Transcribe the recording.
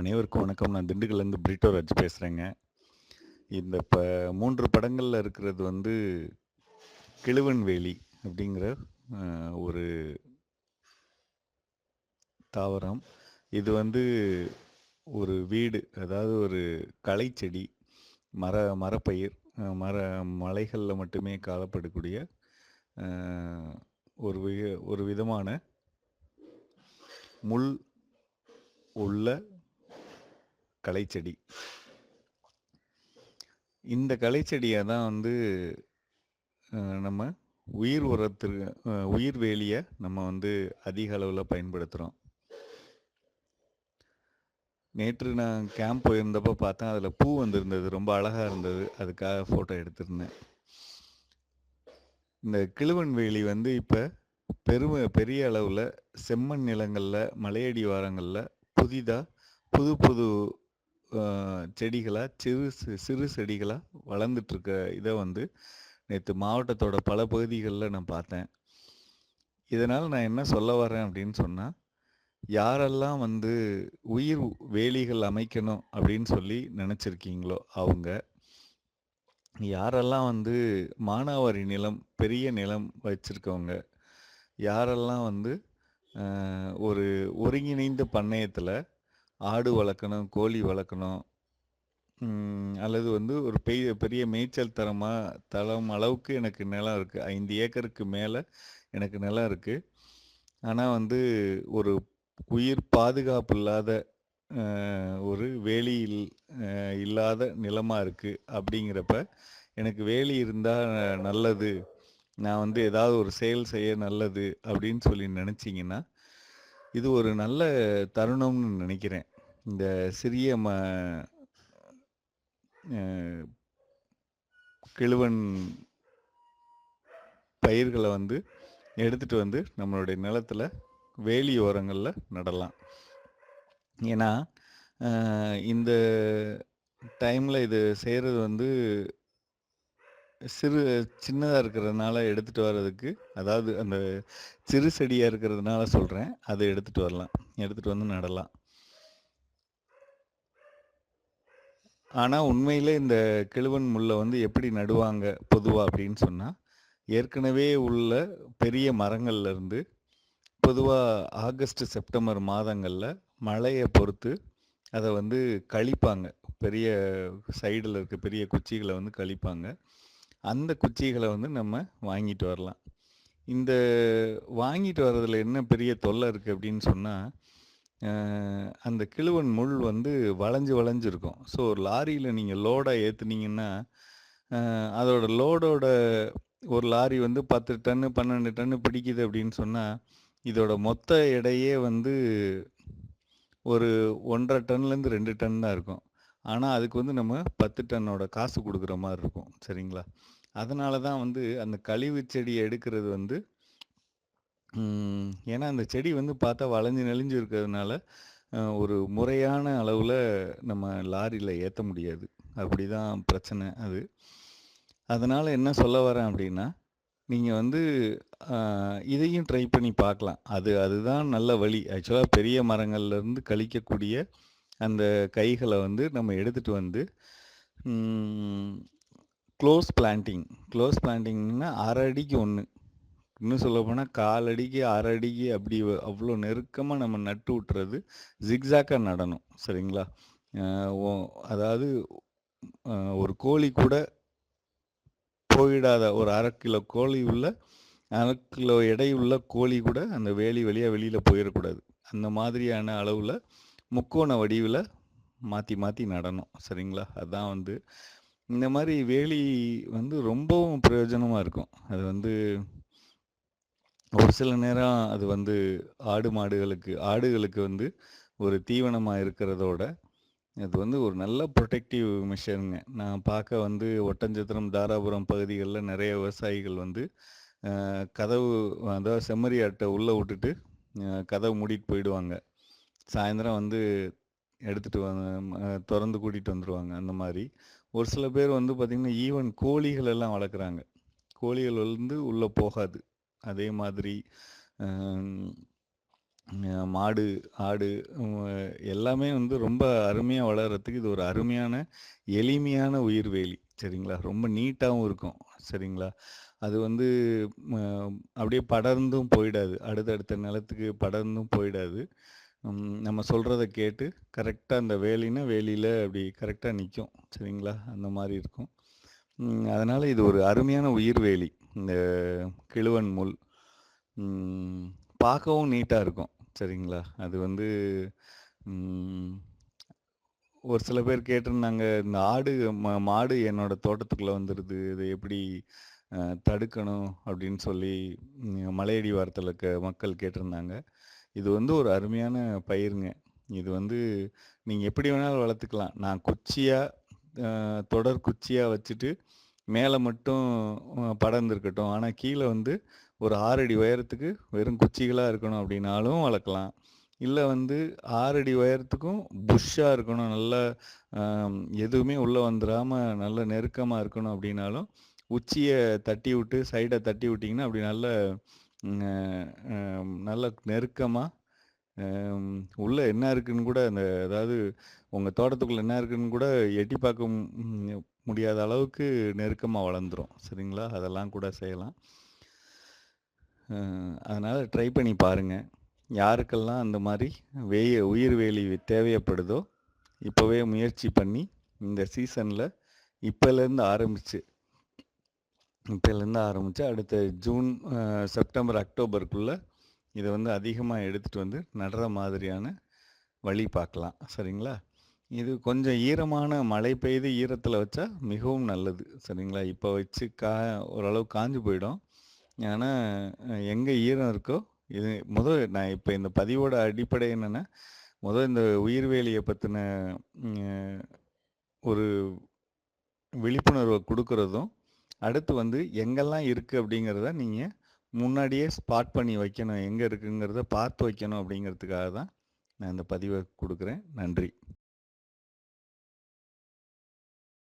அனைவருக்கும் வணக்கம். நான் திண்டுக்கல்லேருந்து பிரிட்டோ ராஜ் இந்த ப மூன்று படங்களில் இருக்கிறது வந்து கிழுவன் வேலி அப்படிங்கிற ஒரு தாவரம். இது வந்து ஒரு வீடு, அதாவது ஒரு களைச்செடி, மர மரப்பயிர், மர மலைகளில் மட்டுமே காணப்படக்கூடிய ஒரு ஒரு விதமான முள் உள்ள கலைச்செடி இந்த கலைச்செடியை தான் வந்து நம்ம உயிர் உரத்திற்கு உயிர் வேலியை நம்ம வந்து அதிக அளவில் பயன்படுத்துகிறோம் நேற்று நான் கேம்ப் போயிருந்தப்போ பார்த்தேன். அதில் பூ வந்திருந்தது. ரொம்ப அழகாக இருந்தது. அதுக்காக ஃபோட்டோ எடுத்திருந்தேன். இந்த கிழுவன் வேலி வந்து இப்போ பெரும பெரிய அளவில் செம்மண் நிலங்களில் மலையடி வாரங்களில் புதிதாக புது புது செடிகளாக சிறு சிறு செடிகளாக வளர்ந்துட்டுருக்க இதை வந்து நேற்று மாவட்டத்தோட பல பகுதிகளில் நான் பார்த்தேன். இதனால் நான் என்ன சொல்ல வரேன் அப்படின்னு சொன்னால் யாரெல்லாம் வந்து உயிர் வேலிகள் அமைக்கணும் அப்படின்னு சொல்லி நினச்சிருக்கீங்களோ அவங்க. யாரெல்லாம் வந்து மானாவாரி நிலம், பெரிய நிலம் வச்சுருக்கவங்க யாரெல்லாம் வந்து ஒரு ஒருங்கிணைந்த பண்ணையத்தில் ஆடு வளர்க்கணும், கோழி வளர்க்கணும். அல்லது வந்து ஒரு பெரிய பெரிய மேய்ச்சல் தரமாக தளம் அளவுக்கு எனக்கு நிலம் இருக்குது ஐந்து ஏக்கருக்கு மேலே எனக்கு நிலம் இருக்குது ஆனால் வந்து ஒரு உயிர் பாதுகாப்பு இல்லாத ஒரு வேலி இல் இல்லாத நிலமாக இருக்குது அப்படிங்கிறப்ப, எனக்கு வேலி இருந்தால் நல்லது. நான் வந்து ஏதாவது ஒரு செயல் செய்ய நல்லது அப்படின்னு சொல்லி நினச்சிங்கன்னா இது ஒரு நல்ல தருணம்னு நினைக்கிறேன். இந்த சிறிய ம கிழுவன் பயிர்களை வந்து எடுத்துகிட்டு வந்து நம்மளுடைய நிலத்தில் வேலி நடலாம். ஏன்னா, இந்த டைமில் இது செய்கிறது வந்து சிறு சின்னதா இருக்கிறதுனால எடுத்துட்டு வர்றதுக்கு, அதாவது அந்த சிறு செடியா இருக்கிறதுனால சொல்றேன். அதை எடுத்துட்டு வரலாம். எடுத்துட்டு வந்து நடலாம். ஆனா உண்மையில் இந்த கிழுவன் முல்லை வந்து எப்படி நடுவாங்க பொதுவா அப்படின்னு சொன்னா, ஏற்கனவே உள்ள பெரிய மரங்கள்ல இருந்து பொதுவா ஆகஸ்ட், செப்டம்பர் மாதங்கள்ல மழையை பொறுத்து அதை வந்து கழிப்பாங்க. பெரிய சைடில் இருக்க பெரிய குச்சிகளை வந்து கழிப்பாங்க. அந்த குச்சிகளை வந்து நம்ம வாங்கிட்டு வரலாம். இந்த வாங்கிட்டு வர்றதுல என்ன பெரிய தொல்லை இருக்குது அப்படின்னு சொன்னால் அந்த கிழுவன் முள் வந்து வளைஞ்சு வளைஞ்சிருக்கும் ஸோ ஒரு லாரியில் நீங்கள் லோடாக ஏற்றுனீங்கன்னா அதோட லோடோட ஒரு லாரி வந்து 10 டன்னு, 12 டன்னு பிடிக்குது அப்படின்னு சொன்னால் இதோட மொத்த எடையே வந்து ஒரு 1 1/2 டன்லேருந்து ரெண்டு டன் தான் இருக்கும். ஆனால் அதுக்கு வந்து நம்ம 10 டன்னோட காசு கொடுக்குற மாதிரி இருக்கும். சரிங்களா? அதனால தான் வந்து அந்த கழிவு செடியை எடுக்கிறது வந்து ஏன்னா அந்த செடி வந்து பார்த்தா வளைஞ்சு நெளிஞ்சு இருக்கிறதுனால, ஒரு முறையான அளவில் நம்ம லாரியில் ஏற்ற முடியாது. அப்படி தான் பிரச்சனை அது. அதனால் என்ன சொல்ல வரேன் அப்படின்னா, நீங்கள் வந்து இதையும் ட்ரை பண்ணி பார்க்கலாம். அது அதுதான் நல்ல வழி. ஆக்சுவலாக பெரிய மரங்கள்லேருந்து கழிக்கக்கூடிய அந்த கைகளை வந்து நம்ம எடுத்துகிட்டு வந்து, க்ளோஸ் பிளான்டிங் க்ளோஸ் பிளான்டிங்னா அரை அடிக்கு ஒன்று இன்னும் சொல்லப்போனால் காலடிக்கு அரை அடிக்கு, 1/2 அடிக்கு அப்படி அவ்வளோ நெருக்கமாக நம்ம நட்டு விட்டுறது. ஜிக்ஸாக்காக நடணும். சரிங்களா? அதாவது ஒரு கோழி கூட போயிடாத ஒரு அரை கிலோ கோழி உள்ள அரை கிலோ எடை உள்ள கோழி கூட அந்த வேலி வழியாக வெளியில் போயிடக்கூடாது அந்த மாதிரியான அளவில் முக்கோண வடிவில் மாற்றி மாற்றி நடணும். சரிங்களா? அதான் வந்து இந்த மாதிரி வேலி வந்து ரொம்பவும் பிரயோஜனமாக இருக்கும். அது வந்து ஒரு சில நேரம் அது வந்து ஆடு, மாடுகளுக்கு ஆடுகளுக்கு வந்து ஒரு தீவனமாக இருக்கிறதோட, இது வந்து ஒரு நல்ல ப்ரொடெக்டிவ் மிஷனுங்க நான் பார்க்க வந்து ஒட்டஞ்சத்திரம், தாராபுரம் பகுதிகளில் நிறைய விவசாயிகள் வந்து கதவு அதாவது செம்மறி அட்டை உள்ளே விட்டுட்டு, கதவு மூடிட்டு போயிடுவாங்க. சாயந்தரம் வந்து எடுத்துகிட்டு வந்து திறந்து கூட்டிகிட்டு வந்துடுவாங்க அந்த மாதிரி ஒரு சில பேர் வந்து பார்த்திங்கன்னா ஈவன் கோழிகள் எல்லாம் வளர்க்குறாங்க. கோழிகள் வந்து உள்ளே போகாது. அதே மாதிரி மாடு, ஆடு எல்லாமே வந்து ரொம்ப அருமையாக வளர்கிறதுக்கு இது ஒரு அருமையான, எளிமையான உயிர்வேலி. சரிங்களா? ரொம்ப நீட்டாகவும் இருக்கும். சரிங்களா? அது வந்து அப்படியே படர்ந்தும் போயிடாது. அடுத்தடுத்த நிலத்துக்கு படர்ந்தும் போயிடாது. நம்ம சொல்கிறத கேட்டு கரெக்டாக அந்த வேலின்னா வேலியில் அப்படி கரெக்டாக நிற்கும் சரிங்களா? அந்த மாதிரி இருக்கும். அதனால் இது ஒரு அருமையான உயிர் வேலி இந்த கிழுவன் முள். பார்க்கவும் நீட்டாக இருக்கும். சரிங்களா? அது வந்து ஒரு சில பேர் கேட்டிருந்தாங்க, இந்த ஆடு ம மாடு என்னோட தோட்டத்துக்குள்ளே வந்துடுது இதை எப்படி தடுக்கணும்? அப்படின்னு சொல்லி மலையடி வாரத்தில் க மக்கள் கேட்டிருந்தாங்க. இது வந்து ஒரு அருமையான பயிருங்க. இது வந்து நீங்கள் எப்படி வேணாலும் வளர்த்துக்கலாம். நான் குச்சியாக தொடர் குச்சியாக வச்சுட்டு, மேலே மட்டும் படர்ந்துருக்கட்டும் ஆனால் கீழே வந்து ஒரு ஆறடி உயரத்துக்கு வெறும் குச்சிகளாக இருக்கணும் அப்படின்னாலும் வளர்க்கலாம். இல்லை வந்து ஆறடி உயரத்துக்கும் புஷ்ஷாக இருக்கணும். நல்லா எதுவுமே உள்ளே வந்துடாமல் நல்ல நெருக்கமாக இருக்கணும் அப்படின்னாலும், உச்சியை தட்டி விட்டு சைடை தட்டி விட்டிங்கன்னா அப்படி நல்ல நல்ல நெருக்கமாக உள்ளே என்ன இருக்குன்னு கூட அந்த அதாவது உங்கள் தோட்டத்துக்குள்ளே என்ன இருக்குன்னு கூட எட்டி பார்க்க முடியாத அளவுக்கு நெருக்கமாக வளர்ந்துரும். சரிங்களா? அதெல்லாம் கூட செய்யலாம். அதனால் ட்ரை பண்ணி பாருங்கள் யாருக்கெல்லாம் அந்த மாரி வேய உயிர்வேலி தேவைப்படுதோ, இப்போவே முயற்சி பண்ணி இந்த சீசனில் இப்போலேருந்து ஆரம்பிச்சு இப்போலேருந்து ஆரம்பித்து அடுத்த ஜூன், செப்டம்பர், அக்டோபருக்குள்ளே இதை வந்து அதிகமாக எடுத்துகிட்டு வந்து நடுற மாதிரியான வழி பார்க்கலாம். சரிங்களா? இது கொஞ்சம் ஈரமான மழை பெய்து ஈரத்தில் வச்சா மிகவும் நல்லது. சரிங்களா? இப்போ வச்சு கா ஓரளவு காஞ்சு போயிடும். ஆனால் எங்கே ஈரம் இருக்கோ, இது முதல் நான் இப்போ இந்த பதிவோட அடிப்படை என்னென்னா முதல் இந்த உயிர்வேலியை பற்றின ஒரு விழிப்புணர்வை கொடுக்குறதும் அடுத்து வந்து எங்கெல்லாம் இருக்குது அப்படிங்கிறத நீங்கள் முன்னாடியே ஸ்பாட் பண்ணி வைக்கணும். எங்கே இருக்குங்கிறத பார்த்து வைக்கணும் அப்படிங்கிறதுக்காக தான் நான் இந்த பதிவை கொடுக்குறேன் நன்றி.